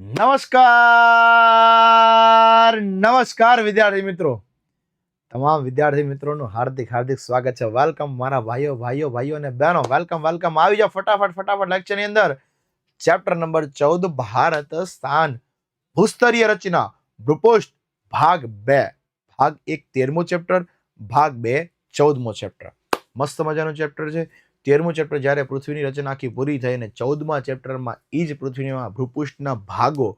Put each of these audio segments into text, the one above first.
નમસ્કાર! નમસ્કાર, વિદ્યાર્થી મિત્રો. તમામ વિદ્યાર્થી મિત્રોનું હાર્દિક હાર્દિક સ્વાગત છે. વેલકમ મારા ભાઈઓ ભાઈઓ ભાઈઓ અને બહેનો. વેલકમ વેલકમ આવી જાઓ ફટાફટ ફટાફટ લેક્ચરની અંદર. ચેપ્ટર નંબર ચૌદ, ભારત સ્થાન. ભૂસ્તરીય રચના. ભૂપોષ્ટ ભાગ બે. ભાગ એક તેરમો ચેપ્ટર ભાગ બે ચૌદમો ચેપ્ટર મસ્ત મજાનું ચેપ્ટર છે. તેરમું ચેપ્ટર જ્યારે પૃથ્વીની રચના આખી પૂરી થઈ અને ચૌદમા ચેપ્ટરમાં એ જ પૃથ્વીના ભૂપૃષ્ઠના ભાગો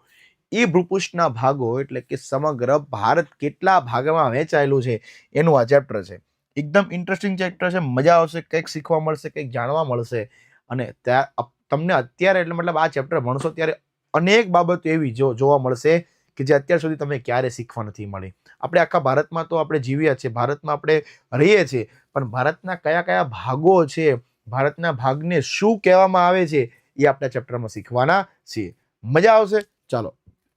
એ ભૂપૃષ્ઠના ભાગો એટલે કે સમગ્ર ભારત કેટલા ભાગમાં વહેંચાયેલું છે એનું આ ચેપ્ટર છે. એકદમ ઇન્ટરેસ્ટિંગ ચેપ્ટર છે, મજા આવશે, કંઈક શીખવા મળશે, કંઈક જાણવા મળશે. અને ત્યાં તમને અત્યારે એટલે મતલબ આ ચેપ્ટર ભણશો ત્યારે અનેક બાબતો એવી જો, જોવા મળશે કે જે અત્યાર સુધી તમે ક્યારે શીખવા નથી મળી. આપણે આખા ભારતમાં તો આપણે જીવ્યા છીએ, ભારતમાં આપણે રહીએ છીએ, પણ ભારતના કયા કયા ભાગો છે ભારતના ભાગને શું કહેવામાં આવે છે એ આપણે ચેપ્ટરમાં શીખવાના છીએ. મજા આવશે? ચાલો.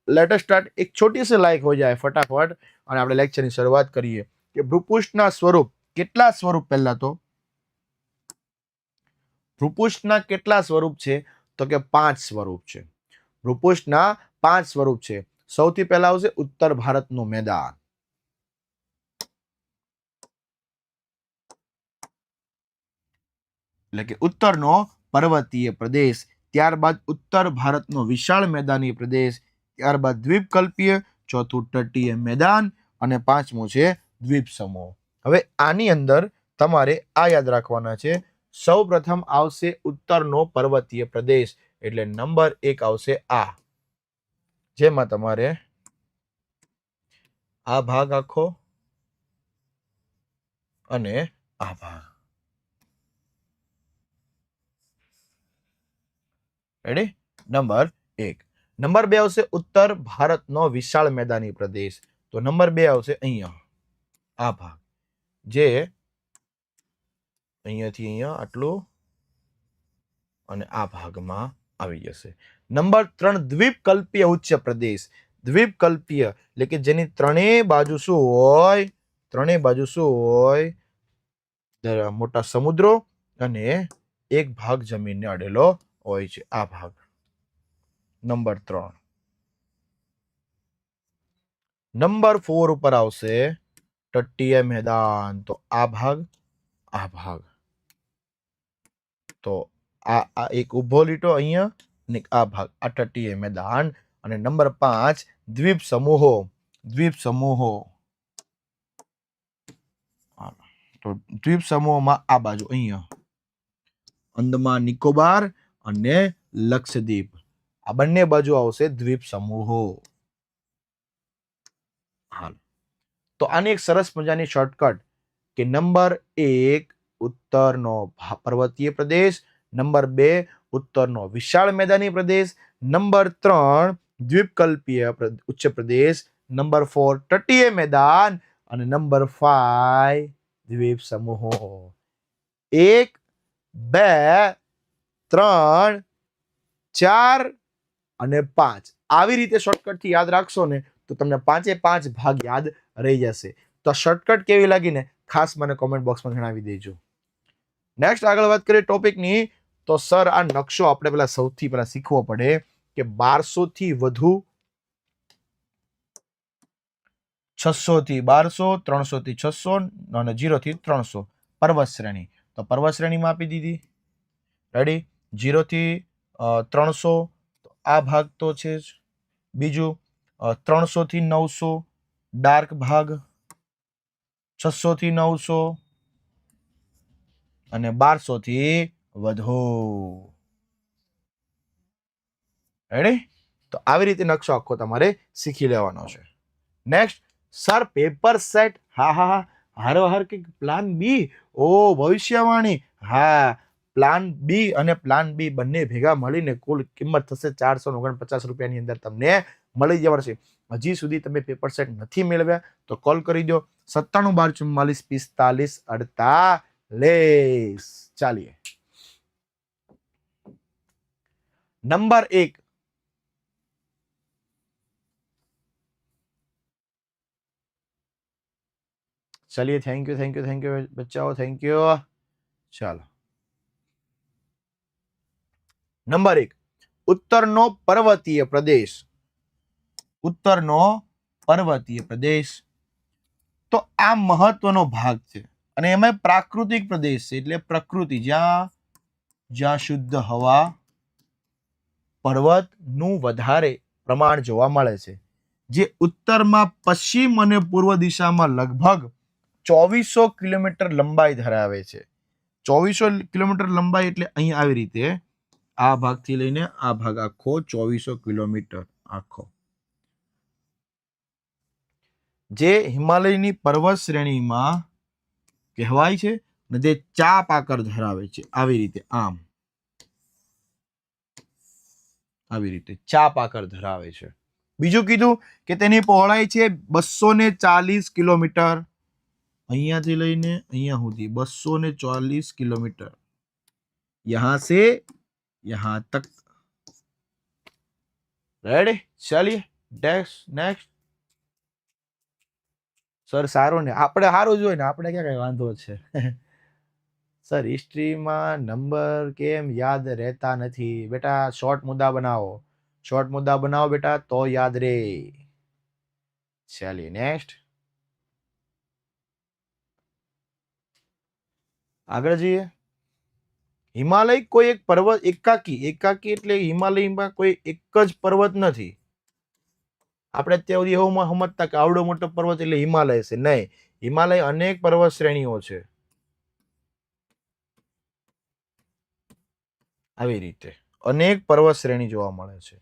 લેટર સ્ટાર્ટ એક છોટી સી લાઇક હો જાય ફટાફટ. અને આપણે લેક્ચરની શરૂઆત કરીએ. કે ભૂપૃષ્ઠના સ્વરૂપ કેટલા સ્વરૂપ પહેલા તો? ભૂપૃષ્ઠના કેટલા સ્વરૂપ છે? તો કે પાંચ સ્વરૂપ છે. ભૂપૃષ્ઠના પાંચ સ્વરૂપ છે. સૌથી પહેલા આવશે ઉત્તર ભારતનું મેદાન. એટલે કે ઉત્તરનો પર્વતીય પ્રદેશ, ત્યારબાદ ઉત્તર ભારતનો વિશાળ મેદાની પ્રદેશ, ત્યારબાદ દ્વીપકલ્પીય, ચોથું તટીય મેદાન અને પાંચમું છે દ્વીપ સમૂહ. હવે આની અંદર તમારે આ યાદ રાખવાના છે સૌ પ્રથમ આવશે ઉત્તરનો પર્વતીય પ્રદેશ, એટલે નંબર એક આવશે આ. જેમાં તમારે આ ભાગ આખો અને આ ભાગ. રેડી નંબર એક. નંબર બે આવશે ઉત્તર ભારતનો વિશાળ મેદાની પ્રદેશ. તો નંબર બે આવશે અહીંયા. આ ભાગ. જે અહીંયાથી અહીંયા આટલું અને આ ભાગમાં આવી જશે. નંબર ત્રણ, દ્વીપકલ્પીય ઉચ્ચ પ્રદેશ. દ્વીપકલ્પીય એટલે કે જેની ત્રણેય બાજુ શું હોય? ત્રણેય બાજુ શું હોય? મોટા સમુદ્રો અને એક ભાગ જમીનને અડેલો હોય છે. આ ભાગ. નંબર ત્રણ. નંબર ફોર ઉપર આવશે તટીય મેદાન. તો આ ભાગ આ ભાગ. તો આ આ એક ઊભો લીટો અહીંયા અને આ ભાગ. આ તટીય મેદાન. અને નંબર પાંચ, દ્વીપ સમૂહો. દ્વીપ સમૂહો. તો દ્વીપ સમૂહમાં આ બાજુ અહીંયા. અંદમાન નિકોબાર અને લક્ષદ્વીપ. આ બંને બાજુ આવશે દ્વીપ સમૂહો. હાલ. તો આની એક સરસ મજાની શોર્ટકટ કે નંબર એક ઉત્તરનો પર્વતીય પ્રદેશ, નંબર બે ઉત્તરનો વિશાળ મેદાની પ્રદેશ, નંબર ત્રણ દ્વીપકલ્પીય ઉચ્ચ પ્રદેશ, નંબર ફોર તટીય મેદાન અને નંબર ફાઈવ દ્વીપ સમૂહો. એક, બે ત્રણ, ચાર અને પાંચ. આવી રીતે શોર્ટકટથી યાદ રાખશો ને, તો તમને પાંચે પાંચ ભાગ યાદ રહી જશે. તો શોર્ટકટ કેવી લાગી ને ખાસ મને કોમેન્ટ બોક્સમાં જણાવી દેજો. નેક્સ્ટ આગળ વાત કરીએ ટોપિકની તો સર, આ નકશો આપણે પેલા સૌથી પહેલા શીખવો પડે કે બારસો થી વધુ છસો થી બારસો, ત્રણસો થી છસો અને જીરો થી ત્રણસો. પર્વત શ્રેણી. તો પર્વત શ્રેણીમાં આપી દીધી. રેડી જીરો થી ત્રણસો. આ ભાગ તો છે જ. બીજું ત્રણસોથી નવસો. ડાર્ક ભાગ છસોથી નવસો. અને બારસોથી વધુ. રેડી તો આવી રીતે નકશો આખો તમારે શીખી લેવાનો છે. નેક્સ્ટ સર પેપર સેટ હા હા હા. હારો, હાર કે પ્લાન બી ઓ, ભવિષ્યવાણી. હા. પ્લાન બી અને પ્લાન બી બંને ભેગા મળીને કુલ કિંમત થશે ચારસો ઓગણપચાસ રૂપિયાની અંદર તમને મળી જશે હજી સુધી તમે પેપર સેટ નથી મેળવ્યા તો કોલ કરી દો સત્તાણું બાર ચુમ્માલીસ પિસ્તાલીસ અડતાલીસ ચાલીએ નંબર એક चलिए thank you thank you thank you बच्चाओ thank you ચાલો નંબર એક, ઉત્તરનો પર્વતીય પ્રદેશ. ઉત્તરનો પર્વતીય પ્રદેશ. તો આ મહત્વનો ભાગ છે અને એમાં પ્રાકૃતિક પ્રદેશ છે એટલે પ્રકૃતિ. જ્યાં જ્યાં શુદ્ધ હવા, પર્વતનું વધારે પ્રમાણ જોવા મળે છે. જે ઉત્તરમાં પશ્ચિમ અને પૂર્વ દિશામાં લગભગ ચોવીસો કિલોમીટર લંબાઈ ધરાવે છે. ચોવીસો કિલોમીટર લંબાઈ એટલે અહીં આવી રીતે આ ભાગથી લઈને આ ભાગ આખો ચોવીસો કિલોમીટર આખો. જે હિમાલયની પર્વત શ્રેણીમાં કહેવાય છે અને જે ચાપ આકાર ધરાવે છે. આવી રીતે આમ. આવી રીતે ચાપ આકાર ધરાવે છે. બીજું કીધું કે તેની પહોળાઈ છે બસો ને ચાલીસ કિલોમીટર. અહીંયાથી લઈને અહીંયા સુધી બસો ને ચાલીસ કિલોમીટર. યહાં સે યહાં તક રેડી ચાલીએ नेक्स्ट નેક્સ્ટ સર સારું ને, આપણે સારું જોઈએ ને, આપણે ક્યાં કઈ વાંધો છે? સર હિસ્ટ્રીમાં નંબર કેમ યાદ રહેતા નથી? બેટા શોર્ટ મુદ્દા બનાવો. શોર્ટ મુદ્દા બનાવો બેટા, તો યાદ રે. ચાલી નેક્સ્ટ આગળ જઈએ. હિમાલય કોઈ એક પર્વત, એકાકી એકાકી એટલે હિમાલયમાં કોઈ એક જ પર્વત નથી. આપણે અત્યાર સુધી એવું સમજતા કે આવડો મોટો પર્વત એટલે હિમાલય છે. નહીં, હિમાલય અનેક પર્વત શ્રેણીઓ છે. આવી રીતે અનેક પર્વત શ્રેણી જોવા મળે છે.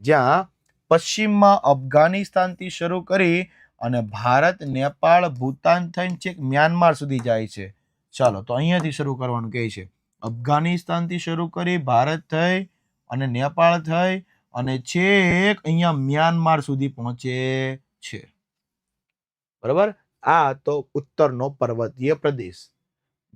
જ્યાં પશ્ચિમમાં અફઘાનિસ્તાનથી શરૂ કરી અને ભારત, નેપાળ, ભૂતાન થઈને છેક મ્યાનમાર સુધી જાય છે. ચાલો, તો અહીંયાથી શરૂ કરવાનું કહે છે. અફઘાનિસ્તાનથી શરૂ કરી ભારત થઈ અને નેપાળ થઈ અને છેક અહીંયા મ્યાનમાર સુધી પહોંચે છે. બરાબર? આ તો ઉત્તરનો પર્વતીય પ્રદેશ.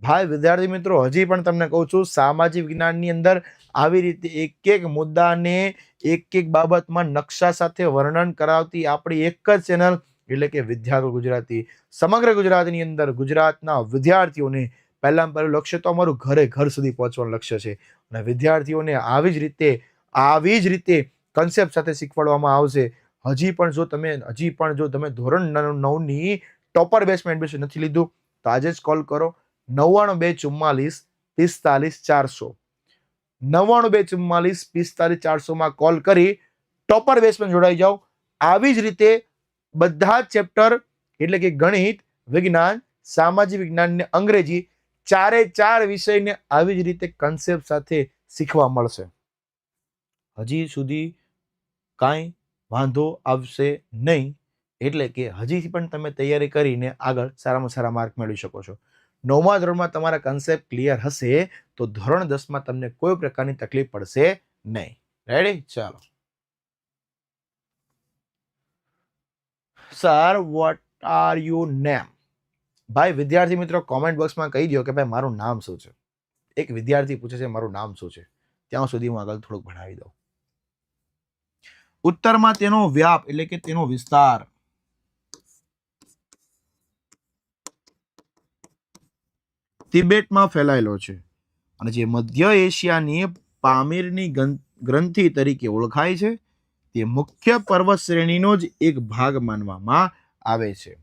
ભાઈ, વિદ્યાર્થી મિત્રો, હજી પણ તમને કહું છું, સામાજિક વિજ્ઞાનની અંદર આવી રીતે એક એક મુદ્દાને એક એક બાબતમાં નકશા સાથે વર્ણન કરાવતી આપણી એક જ ચેનલ, એટલે કે વિદ્યાર્થી ગુજરાતી. સમગ્ર ગુજરાતની અંદર ગુજરાતના વિદ્યાર્થીઓને પહેલામાં પહેલું લક્ષ્ય તો અમારું ઘરે ઘર સુધી પહોંચવાનું લક્ષ્ય છે. અને વિદ્યાર્થીઓને આવી જ રીતે, આવી જ રીતે કન્સેપ્ટ સાથે શીખવાડવામાં આવશે. હજી પણ જો તમે, હજી પણ જો તમે ધોરણ નવ- નવની ટોપર બેચમાં એડમિશન નથી લીધું, તો આજે જ કોલ કરો. નવ્વાણું બે ચુમ્માલીસ પિસ્તાલીસ ચારસો. નવ્વાણું બે ચુમ્માલીસ પિસ્તાલીસ ચારસોમાં કોલ કરી ટોપર બેચમાં જોડાઈ જાઓ. આવી જ રીતે બધા જ ચેપ્ટર એટલે કે ગણિત, વિજ્ઞાન, સામાજિક વિજ્ઞાન અંગ્રેજી ચારે ચાર વિષયને આવી જ રીતે કન્સેપ્ટ સાથે શીખવા મળશે. હજી સુધી કાંઈ વાંધો આવશે નહીં, એટલે કે હજી પણ તમે તૈયારી કરીને આગળ સારામાં સારા માર્ક મેળવી શકો છો. નવમા ધોરણમાં તમારા કન્સેપ્ટ ક્લિયર હશે, તો ધોરણ દસમાં તમને કોઈ પ્રકારની તકલીફ પડશે નહીં. રેડી ચાલો. Sir what are you name ભાઈ, વિદ્યાર્થી મિત્રો કોમેન્ટ બોક્સમાં કહી દો કે ભાઈ, મારું નામ શું છે? એક વિદ્યાર્થી પૂછે છે, મારું નામ શું છે? ત્યાં સુધી હું આગળ થોડુંક ભણાવી દઉં. ઉત્તરમાં તેનો વ્યાપ એટલે કે તેનો વિસ્તાર. તિબેટમાં ફેલાયેલો છે અને જે મધ્ય એશિયાની પામીરની ગ્રંથિ તરીકે ઓળખાય છે, તે મુખ્ય પર્વત શ્રેણીનો જ એક ભાગ માનવામાં આવે છે.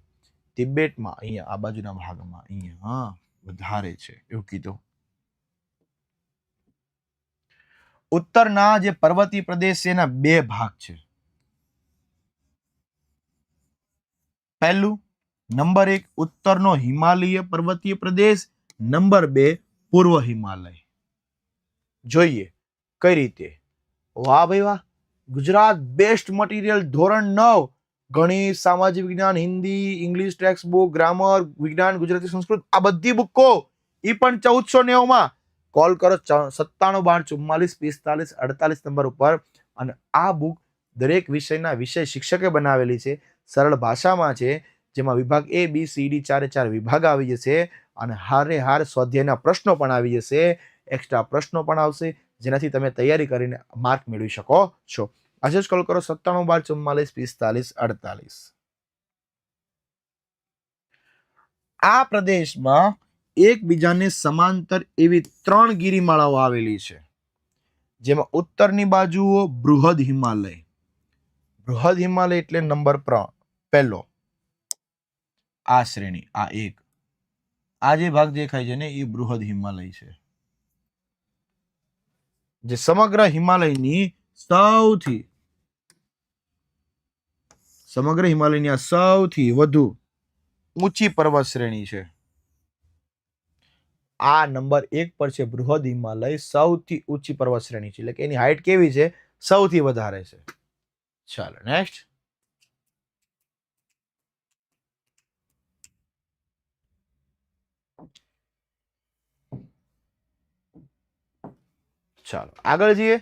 તિબેટમાં, અહીંયા, આ બાજુના ભાગમાં, અહીંયા વધારે છે, એવું કીધું. ઉત્તરના જે પર્વતીય પ્રદેશ છે, એના બે ભાગ છે. પહેલું, નંબર એક, ઉત્તરનો હિમાલય પર્વતીય પ્રદેશ, નંબર બે, પૂર્વ હિમાલય. જોઈએ, કઈ રીતે? વાહ ભાઈ વાહ, ગુજરાત બેસ્ટ મટીરિયલ ધોરણ નવ ગણિત, સામાજિક વિજ્ઞાન, Hindi, English text book grammar, વિજ્ઞાન, ગુજરાતી, સંસ્કૃત, આ બધી બુકો એ પણ ચૌદસો નેવુંમાં. કોલ કરો સત્તાણું, બાર, ચુમ્માલીસ, પિસ્તાલીસ, અડતાલીસ નંબર ઉપર અને આ બુક દરેક વિષયના વિષય શિક્ષકે બનાવેલી છે. સરળ ભાષામાં છે, જેમાં વિભાગ એ બી સી ડી ચારે ચાર વિભાગ આવી જશે અને હારે હાર સ્વાધ્યાયના પ્રશ્નો પણ આવી જશે. એક્સ્ટ્રા પ્રશ્નો પણ આવશે, જેનાથી તમે તૈયારી કરીને માર્ક મેળવી શકો છો. આજે જ કોલ કરો, સત્તાણું બાર, ચુમ્માલીસ, પિસ્તાલીસ, અડતાલીસ. આ પ્રદેશમાં એકબીજાને સમાંતર એવી ત્રણ ગિરિમાળાઓ આવેલી છે. જેમાં ઉત્તરની બાજુઓ બૃહદ હિમાલય. બૃહદ હિમાલય એટલે નંબર પ્ર- પહેલો. આ શ્રેણી, આ એક. આ જે ભાગ દેખાય છે ને, એ બૃહદ હિમાલય છે. જે સમગ્ર હિમાલયની સૌથી સમગ્ર હિમાલયની સૌથી વધુ ઊંચી પર્વત શ્રેણી છે. આ નંબર એક પર છે બૃહદ હિમાલય, સૌથી ઊંચી પર્વત શ્રેણી છે. એટલે કે એની હાઈટ કેવી છે? સૌથી વધારે છે. ચાલો નેક્સ્ટ ચાલો, આગળ જઈએ.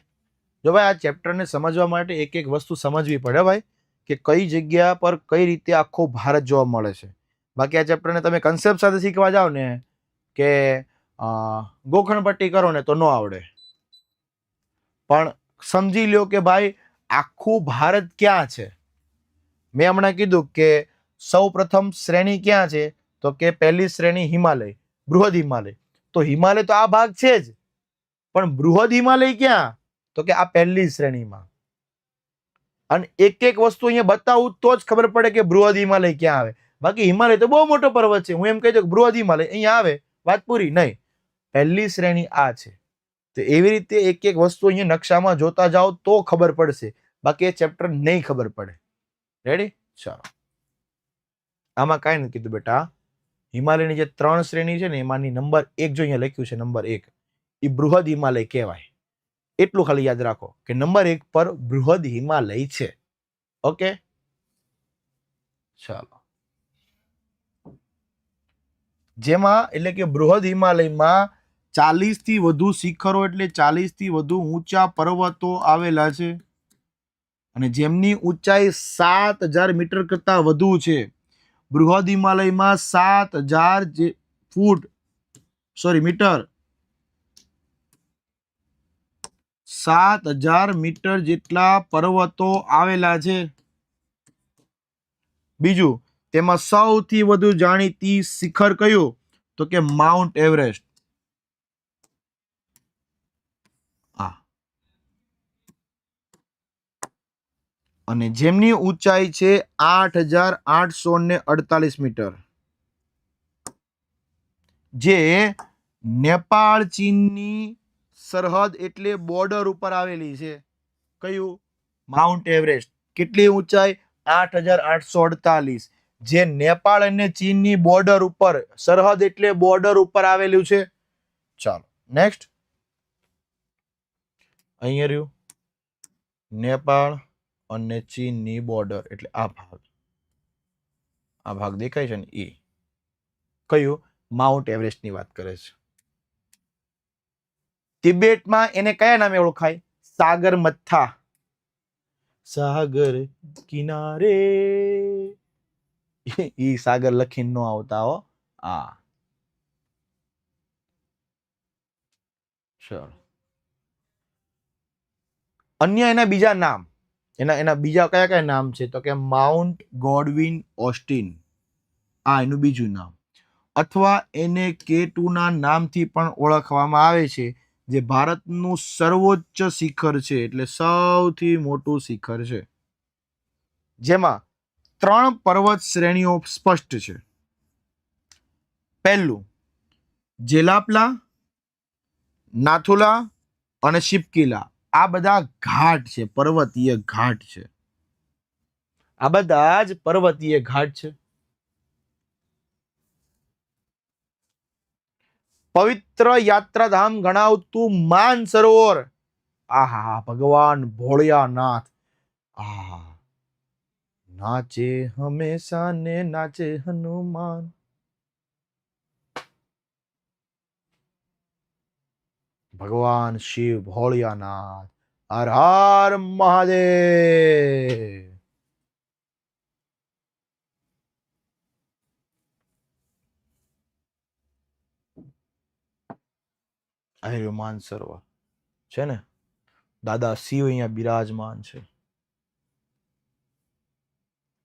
જો ભાઈ, આ ચેપ્ટરને સમજવા માટે એક એક વસ્તુ સમજવી પડે ભાઈ, કે કઈ જગ્યા પર કઈ રીતે આખો ભારત જોવા મળે છે. બાકી આ ચેપ્ટરને તમે કન્સેપ્ટ સાથે શીખવા જાઓ ને, કે ગોખણપટ્ટી કરો ને તો ન આવડે. પણ સમજી લ્યો કે ભાઈ, આખું ભારત ક્યાં છે? મેં હમણાં કીધું કે સૌ પ્રથમ શ્રેણી ક્યાં છે? તો કે પહેલી શ્રેણી હિમાલય, બૃહદ હિમાલય. તો હિમાલય તો આ ભાગ છે જ. પણ બૃહદ હિમાલય ક્યાં? તો કે આ પહેલી શ્રેણીમાં. અને એક એક વસ્તુ અહીંયા બતાવું તો જ ખબર પડે કે બૃહદ હિમાલય ક્યાં આવે. બાકી હિમાલય તો બહુ મોટો પર્વત છે. હું એમ કહી દઉં કે બૃહદ હિમાલય અહીંયા આવે, વાત પૂરી? નહીં. પહેલી શ્રેણી આ છે. તો એવી રીતે એક એક વસ્તુ અહીંયા નકશામાં જોતા જાઓ તો ખબર પડશે. બાકી એ ચેપ્ટર નહીં ખબર પડે. રેડી ચાલો. આમાં કાંઈ નથી કીધું બેટા. હિમાલયની જે ત્રણ શ્રેણી છે ને, એમાંની નંબર એક જો અહીંયા લખ્યું છે, નંબર એક એ બૃહદ હિમાલય કહેવાય. એટલું ખાલી યાદ રાખો કે નંબર એક પર બૃહદ હિમાલય છે. ઓકે? ચાલો. જેમાં એટલે કે બૃહદ હિમાલયમાં ચાલીસથી વધુ શિખરો એટલે ચાલીસથી વધુ ઊંચા પર્વતો આવેલા છે. અને જેમની ઊંચાઈ સાત હજાર મીટર કરતા વધુ છે. બૃહદ હિમાલયમાં સાત હજાર જે ફૂટ, સોરી, મીટર સાત હજાર મીટર જેટલા પર્વતો આવેલા છે. બીજું, તેમાં સૌથી વધુ જાણીતી શિખર કયું? તો કે માઉન્ટ એવરેસ્ટ. અને જેમની ઊંચાઈ છે આઠ હજાર આઠસો ને અડતાલીસ મીટર. જે નેપાળ ચીનની સરહદ એટલે બોર્ડર ઉપર આવેલી છે. કયું? માઉન્ટ એવરેસ્ટ કેટલી ઊંચાઈ? આઠ હજાર આઠસો અડતાલીસ. જે નેપાળ અને ચીનની બોર્ડર ઉપર, સરહદ એટલે બોર્ડર ઉપર આવેલું છે. ચાલો નેક્સ્ટ અહીંયા રહ્યું. નેપાળ અને ચીનની બોર્ડર એટલે આ ભાગ. આ ભાગ દેખાય છે ને? એ. કયું? માઉન્ટ એવરેસ્ટની વાત કરે છે. તિબેટમાં એને કયા નામે ઓળખાય? સાગર મથા. સાગર કિનારે. ઈ સાગર લખીને નો આવતા હો. આ. ચલો. અન્ય એના બીજા નામ. એના એના બીજા કયા કયા નામ છે? તો કે માઉન્ટ ગોડવિન ઓસ્ટિન. આ એનું બીજું નામ. અથવા એને કેટુના નામથી પણ ઓળખવામાં આવે છે. જે ભારતનું સર્વોચ્ચ શિખર છે, એટલે સૌથી મોટું શિખર છે. જેમાં ત્રણ પર્વત શ્રેણીઓ સ્પષ્ટ છે. પહેલું, જેલાપલા, નાથુલા અને શિપકીલા. આ બધા ઘાટ છે, પર્વતીય ઘાટ છે. આ બધા જ પર્વતીય ઘાટ છે. પવિત્ર યાત્રાધામ ગણાવતું માન સરોવર. આહા, ભગવાન ભોળિયાનાથ. આ નાચે હંમેશા ને નાચે હનુમાન. ભગવાન શિવ ભોળિયાનાથ. હર હર મહાદેવ. આર્ય માન સરોવર છે ને? દાદા, શિવ અહીંયા બિરાજમાન છે.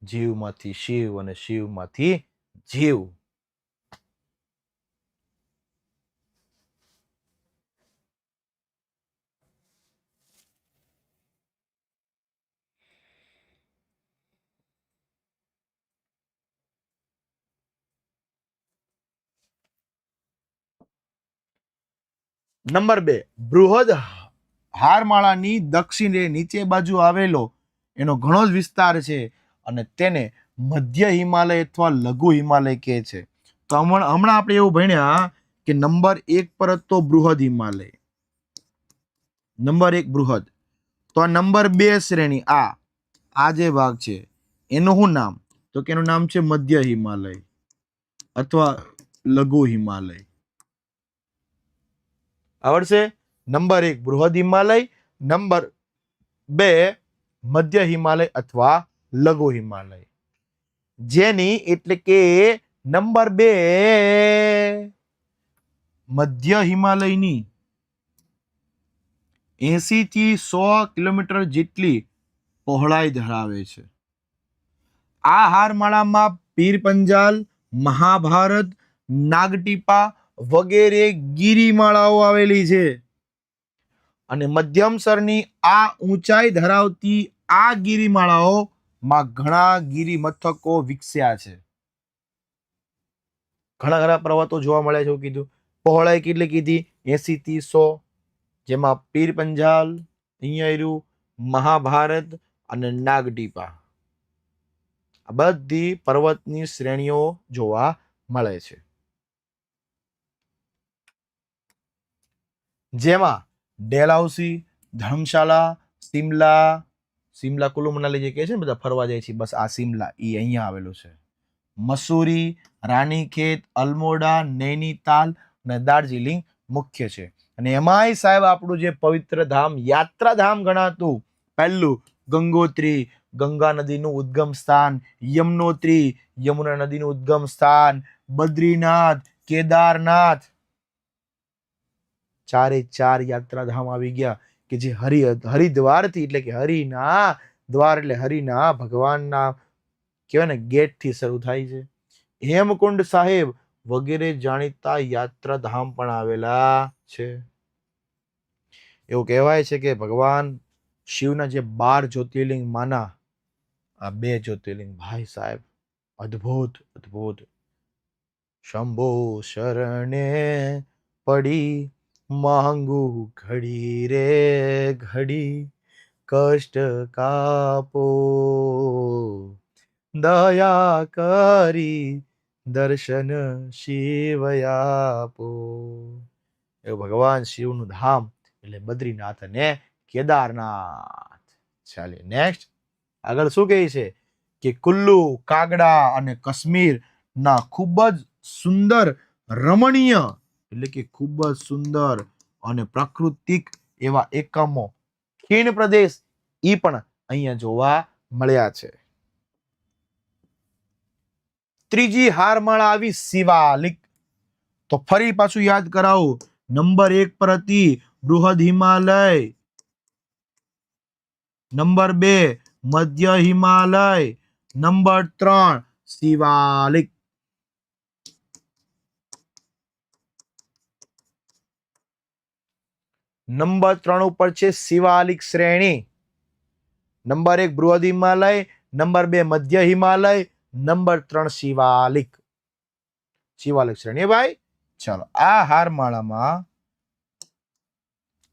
જીવમાંથી શિવ અને શિવમાંથી જીવ. નંબર બે, બૃહદ હારમાળાની દક્ષિણે નીચે બાજુ આવેલો એનો ઘણો જ વિસ્તાર છે અને તેને મધ્ય હિમાલય અથવા લઘુ હિમાલય કહે છે. તો હમણાં હમણાં આપણે એવું ભણ્યા કે નંબર એક પર તો બૃહદ હિમાલય. નંબર એક બૃહદ. તો આ નંબર બે શ્રેણી આ આ જે ભાગ છે, એનું શું નામ? તો કે એનું નામ છે મધ્ય હિમાલય અથવા લઘુ હિમાલય. આવડશે? નંબર એક, બૃહદ હિમાલય. નંબર બે, મધ્ય હિમાલય અથવા લઘુ હિમાલય. જેની એટલે કે નંબર બે, મધ્ય હિમાલયની. એસી થી સો કિલોમીટર જેટલી પહોળાઈ ધરાવે છે. આ હારમાળામાં પીર પંજાલ મહાભારત, નાગટીપા વગેરે ગિરિમાળાઓ આવેલી છે. અને મધ્યમ સ્તરની આ ઊંચાઈ ધરાવતી આ ગિરિમાળાઓમાં ઘણા ગિરિ મથકો વિકસ્યા છે. ઘણા ઘણા પર્વતો જોવા મળે છે કીધું. પહોળાઈ કેટલી કીધી? એસી થી સો. જેમાં પીર પંજાલ અહીંયા મહાભારત અને નાગડીપા આ બધી પર્વતની શ્રેણીઓ જોવા મળે છે. જેમાં ડેલહાઉસી ધર્મશાલા સિમલા સિમલા કુલુ મનાલી જે કહે છે ને બધા ફરવા જાય છે, બસ આ સિમલા એ અહીંયા આવેલું છે. મસૂરી રાનીખેત અલમોડા, નૈનીતાલ અને દાર્જિલિંગ મુખ્ય છે. અને એમાંય સાહેબ આપણું જે પવિત્ર ધામ યાત્રાધામ ગણાતું પહેલું ગંગોત્રી, ગંગા નદીનું ઉદ્ગમ સ્થાન, યમનોત્રી, યમુના નદીનું ઉદ્ગમ સ્થાન, બદ્રીનાથ, કેદારનાથ ચારે ચાર યાત્રાધામ આવી ગયા કે જે હરિ હરિદ્વારથી એટલે કે હરિના દ્વાર એટલે હરિના ભગવાનના કહેવાય ને ગેટથી શરૂ થાય છે. હેમકુંડ સાહેબ વગેરે જાણીતા યાત્રાધામ પણ આવેલા છે. એવું કહેવાય છે કે ભગવાન શિવના જે બાર જ્યોતિર્લિંગ માના, આ બે જ્યોતિર્લિંગ ભાઈ સાહેબ, અદ્ભુત અદ્ભુત. શંભો શરણે પડી માંગુ ઘડી રે ઘડી, કષ્ટ કાપો. દયા કરી દર્શન શિવયાપો એ ભગવાન શિવનું ધામ એટલે બદ્રીનાથ અને કેદારનાથ. ચાલે નેક્સ્ટ આગળ શું કહે છે? કે કુલ્લુ, કાગડા અને કાશ્મીર ના ખૂબ જ સુંદર રમણીય એટલે કે ખૂબ જ સુંદર અને પ્રાકૃતિક એવા એકમો ખીણ પ્રદેશ ઈ પણ અહીંયા જોવા મળ્યા છે. ત્રીજી હારમાળા આવી શિવાલિક. તો ફરી પાછું યાદ કરાવું, નંબર એક પર હતી બૃહદ હિમાલય. નંબર બે, મધ્ય હિમાલય. નંબર ત્રણ, શિવાલિક. નંબર ત્રણ ઉપર છે શિવાલિક શ્રેણી. નંબર એક બૃહદ હિમાલય, નંબર બે મધ્ય હિમાલય, નંબર ત્રણ શિવાલિક. શિવાલિક શ્રેણી. ભાઈ, ચલો, આ હારમાળામાં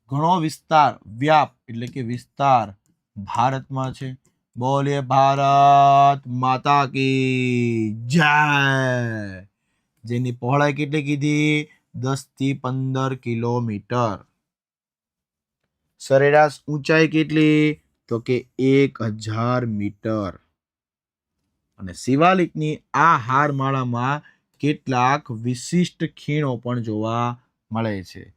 ઘણો વિસ્તાર, વ્યાપ એટલે કે વિસ્તાર ભારતમાં છે. બોલે ભારત માતા કી જય. જેની પહોળાઈ કેટલી કીધી? દસથી પંદર કિલોમીટર. સરેરાશ ઊંચાઈ કેટલી? તો કે એક હજાર મીટર. અને શિવાલિકની આ હારમાળામાં કેટલાક વિશિષ્ટ ખીણો પણ જોવા મળે છે.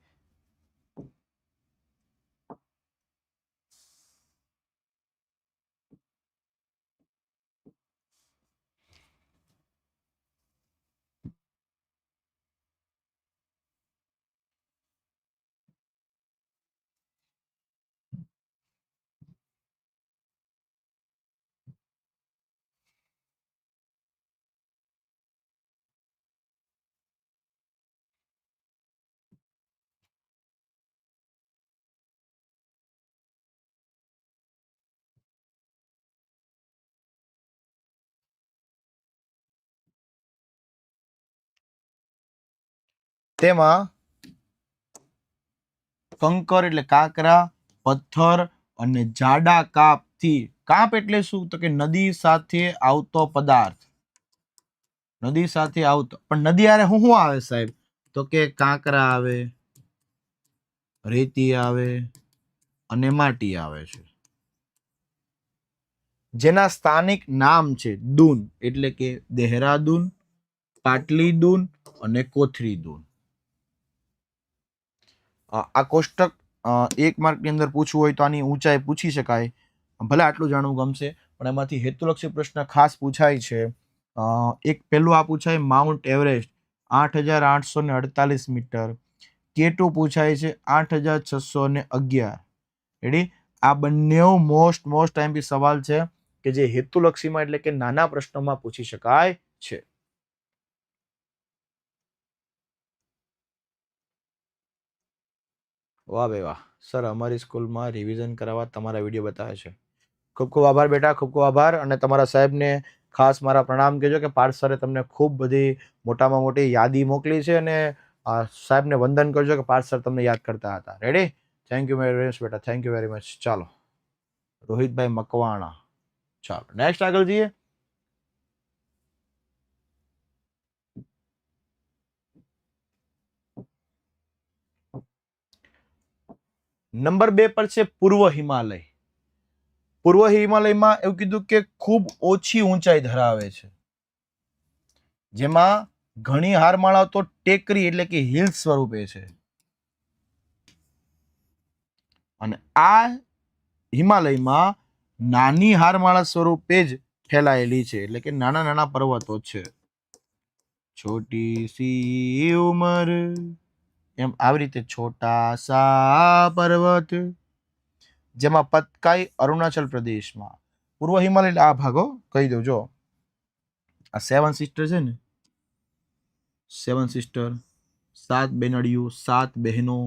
તેમાં કંકર એટલે કાંકરા પથ્થર અને જાડા કાપથી. કાપ એટલે શું? તો કે નદી સાથે આવતો પદાર્થ. નદી સાથે આવતો. પણ નદી આરે શું શું આવે સાહેબ? તો કે કાંકરા આવે રેતી આવે અને માટી આવે છે. જેના સ્થાનિક નામ છે દૂન. એટલે કે દેહરાદૂન પાટલી દૂન અને કોથરી દૂન અ, આ કોષ્ટક એક માર્કની અંદર પૂછવું હોય તો આની ઊંચાઈ પૂછી શકાય. ભલે આટલું જાણવું ગમશે, પણ એમાંથી હેતુલક્ષી પ્રશ્ન ખાસ પૂછાય છે. એક પહેલું આ પૂછાય માઉન્ટ એવરેસ્ટ, આઠ હજાર આઠસો ને અડતાલીસ મીટર. કેટુ પૂછાય છે આઠ હજાર છસો ને અગિયાર. રેડી આ બંને મોસ્ટ મોસ્ટ ટાઈમ સવાલ છે કે જે હેતુલક્ષીમાં એટલે કે નાના પ્રશ્નોમાં પૂછી શકાય છે. વાહ બે વાહ. સર, અમારી સ્કૂલમાં રિવિઝન કરાવવા તમારા વીડિયો બતાવે છે. ખૂબ ખૂબ આભાર બેટા, ખૂબ ખૂબ આભાર. અને તમારા સાહેબને ખાસ મારા પ્રણામ કહેજો કે પાર્થ સરે તમને ખૂબ બધી મોટામાં મોટી યાદી મોકલી છે અને સાહેબને વંદન કરજો કે પાર્થ સર તમને યાદ કરતા હતા. Ready thank you very much બેટા થેન્ક યુ વેરી મચ ચાલો. રોહિતભાઈ મકવાણા. ચાલો નેક્સ્ટ આગળ જઈએ. નંબર બે પર છે પૂર્વ હિમાલય. પૂર્વ હિમાલયમાં એવું કીધું કે ખૂબ ઓછી ઊંચાઈ ધરાવે છે. જેમાં ઘણી હારમાળાઓ તો ટેકરી એટલે કે હિલ સ્વરૂપે છે. અને આ હિમાલયમાં નાની હારમાળા સ્વરૂપે જ ફેલાયેલી છે. એટલે કે નાના નાના પર્વતો છે. છોટી સી ઉમર એમ આવી રીતે છોટા સા પર્વત, જેમાં પતકાઈ અરુણાચલ પ્રદેશમાં. પૂર્વ હિમાલય આ ભાગો કહી દઉં, જો. આ સેવન સિસ્ટર છે ને? સેવન સિસ્ટર સાત બેનડિયું સાત બહેનો.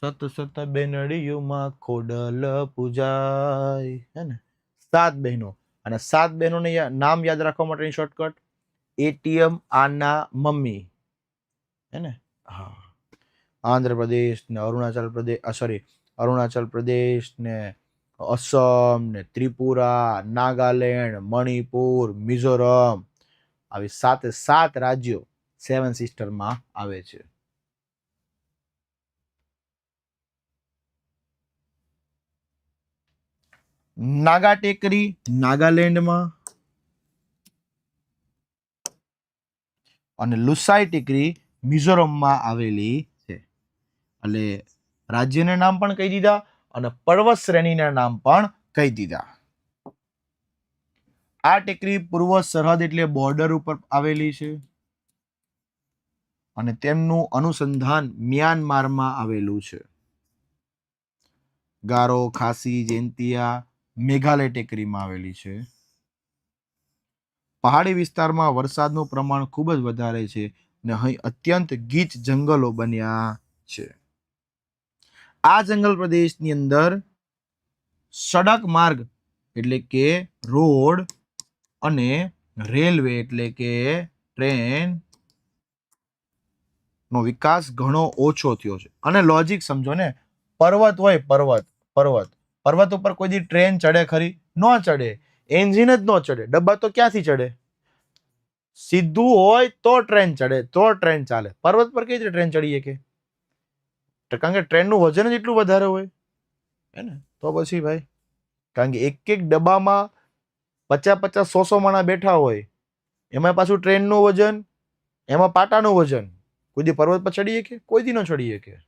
સત સત બેનડીયુમાં ખોડલ પૂજાય, હે ને? સાત બહેનો. અને સાત બહેનોને નામ યાદ રાખવા માટેની શોર્ટકટ એટીએમ આના મમ્મી. હે ને? હા. આંધ્રપ્રદેશ ને અરુણાચલ પ્રદેશ સોરી અરુણાચલ પ્રદેશ ને અસમ ને ત્રિપુરા નાગાલેન્ડ મણિપુર મિઝોરમ આવી સાતે સાત રાજ્યો સેવન સિસ્ટરમાં આવે છે. નાગા ટેકરી નાગાલેન્ડમાં અને લુસાઈ ટેકરી મિઝોરમમાં આવેલી છે. એટલે રાજ્યના નામ પણ કહી દીધા અને પર્વત શ્રેણીના નામ પણ કહી દીધા. આ ટેકરી પૂર્વ સરહદ એટલે બોર્ડર ઉપર આવેલી છે. અને તેમનું અનુસંધાન મ્યાનમારમાં આવેલું છે. ગારો, ખાસી જેન્તિયા મેઘાલય ટેકરીમાં આવેલી છે. પહાડી વિસ્તારમાં વરસાદનું પ્રમાણ ખૂબ જ વધારે છે અને અહીં અત્યંત ગીચ જંગલો બન્યા છે. આ જંગલ પ્રદેશની અંદર સડક માર્ગ એટલે કે રોડ અને રેલવે એટલે કે ટ્રેન નો વિકાસ ઘણો ઓછો થયો છે. અને લોજિક સમજો ને, પર્વત હોય પર્વત પર્વત. પર્વત ઉપર કોઈ દી ટ્રેન ચડે ખરી? ન ચડે. એન્જિન જ ન ચડે. ડબ્બા તો ક્યાંથી ચડે? સીધું હોય તો ટ્રેન ચડે, તો ટ્રેન ચાલે. પર્વત પર કઈ રીતે ટ્રેન ચડીએ કે તો કારણ કે ટ્રેનનું વજન જ એટલું વધારે હોય. હે ને? તો પછી ભાઈ, કારણ કે એક એક ડબ્બામાં પચાસ પચાસ સો સો માણા બેઠા હોય. એમાં પાછું ટ્રેનનું વજન, એમાં પાટાનું વજન. કોઈ દી પર્વત પર ચડીએ કે કોઈ દી ન ચડીએ કે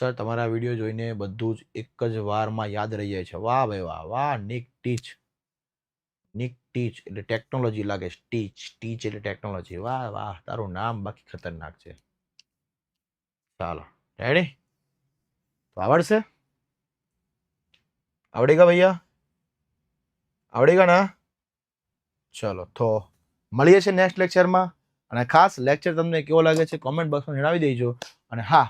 સર, તમારા વીડિયો જોઈને બધું જ એક જ વારમાં યાદ રહી જાય છે. વાહ ભાઈ વાહ વાહ નિક ટીચ નિક ટીચ એટલે ટેકનોલોજી લાગે છે. ટીચ ટીચ એટલે ટેકનોલોજી વાહ વાહ, તારું નામ બાકી ખતરનાક છે. ચાલો રેડી તો આવડશે? આવડેગા ભૈયા? આવડેગા ના? ચલો, તો મળીએ છીએ નેક્સ્ટ લેક્ચરમાં અને ખાસ લેક્ચર તમને કેવો લાગે છે કોમેન્ટ બોક્સમાં જણાવી દેજો. અને હા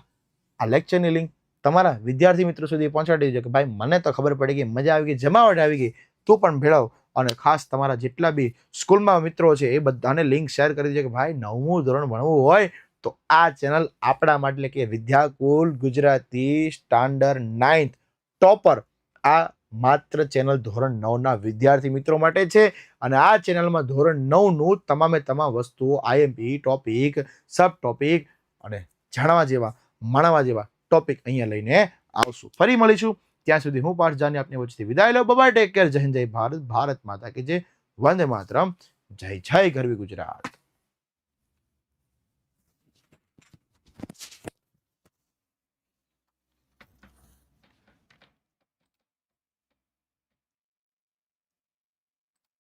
આ લેક્ચરની લિંક તમારા વિદ્યાર્થી મિત્રો સુધી પહોંચાડી દેજો કે ભાઈ, મને તો ખબર પડી ગઈ, મજા આવી ગઈ, જમાવટ આવી ગઈ. તું પણ ભેળવ અને ખાસ તમારા જેટલા બી સ્કૂલમાં મિત્રો છે એ બધાને લિંક શેર કરી દેજો કે ભાઈ, નવમું ધોરણ ભણવું હોય તો આ ચેનલ આપણા માટે કે Vidyakul Gujarati standard ninth topper આ માત્ર ચેનલ ધોરણ નવના વિદ્યાર્થી મિત્રો માટે છે અને આ ચેનલમાં ધોરણ નવનું તમામે તમામ વસ્તુઓ આઈએમપી ટોપિક સબ ટોપિક અને જાણવા જેવા માણવા જેવા ટોપિક અહીંયા લઈને આવશું. ફરી મળીશું. ત્યાં સુધી હું પાઠ જાની આપની વચ્ચેથી વિદાય લો બાય ટેક કેર જય જય ભારત. ભારત માતા કે જે વંદે માતરમ. જય જય ગરવી ગુજરાત.